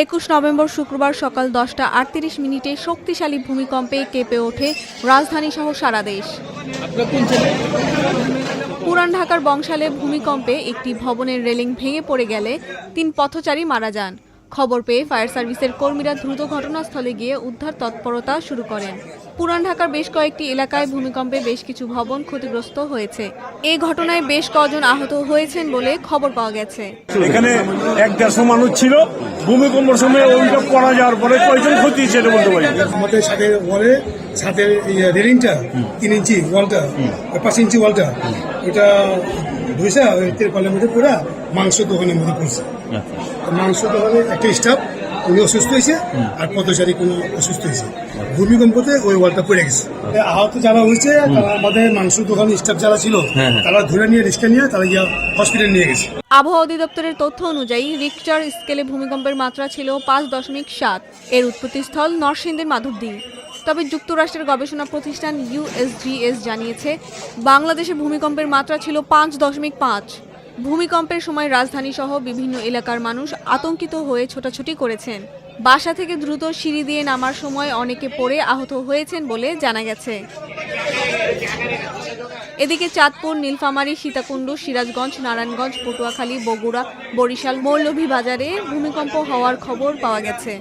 একুশ নভেম্বর শুক্রবার সকাল দশটা আটত্রিশ মিনিটে শক্তিশালী ভূমিকম্পে কেঁপে ওঠে রাজধানী সহ সারা দেশ। পুরান ঢাকার বংশালে ভূমিকম্পে একটি ভবনের রেলিং ভেঙে পড়ে গেলে তিন পথচারী মারা যান। খবর পেয়ে ফায়ার সার্ভিসের কর্মীরা দ্রুত ঘটনাস্থলে গিয়ে উদ্ধার তৎপরতা শুরু করেন। পুরান ঢাকার বেশ কয়েকটি এলাকায় ভূমিকম্পে বেশ কিছু ভবন ক্ষতিগ্রস্ত হয়েছে। এ ঘটনায় বেশ কজন আহত হয়েছেন বলে খবর পাওয়া গেছে। এখানে এক দেড়শো মানুষ ছিল। ভূমিকম্পের সময় ওইটা পড়া যাওয়ার পরে কয়েকজন ক্ষতি হয়েছে এটা বলতে পারি। আমাদের সাথে ওয়ালে ছাদের রেলিংটা তিন ইঞ্চি ওয়ালটা পাঁচ ইঞ্চি ওয়ালটা ওটা ধুইসা ওই তেরপালের মধ্যে পুরা মাংস দোকানের মধ্যে পড়ছে। মাংস দোকানে একটা স্টাফ উনি অসুস্থ হয়েছে আর পথচারী কোনো অসুস্থ হয়েছে। ভূমিকম্পতে ওই ওয়ালটা পড়ে গেছে। আহত যারা হয়েছে তারা আমাদের মাংস দোকানের স্টাফ যারা ছিল তারা ধরে নিয়ে রিক্সা নিয়ে তারা গিয়ে হসপিটাল নিয়ে গেছে। আবহাওয়া অধিদপ্তরের তথ্য অনুযায়ী রিক্টার স্কেলে ভূমিকম্পের মাত্রা ছিল পাঁচ দশমিক সাত। এর উৎপত্তিস্থল নরসিংদীর মাধবদী। তবে যুক্তরাষ্ট্রের গবেষণা প্রতিষ্ঠান ইউএসজিএস জানিয়েছে বাংলাদেশে ভূমিকম্পের মাত্রা ছিল পাঁচ দশমিক পাঁচ। ভূমিকম্পের সময় রাজধানী সহ বিভিন্ন এলাকার মানুষ আতঙ্কিত হয়ে ছোটাছুটি করেছেন। বাসা থেকে দ্রুত সিঁড়ি দিয়ে নামার সময় অনেকে পড়ে আহত হয়েছেন বলে জানা গেছে। এদিকে চাঁদপুর, নীলফামারী, সীতাকুণ্ড, সিরাজগঞ্জ, নারায়ণগঞ্জ, পটুয়াখালী, বগুড়া, বরিশাল, মৌলভীবাজারে ভূমিকম্প হওয়ার খবর পাওয়া গেছে।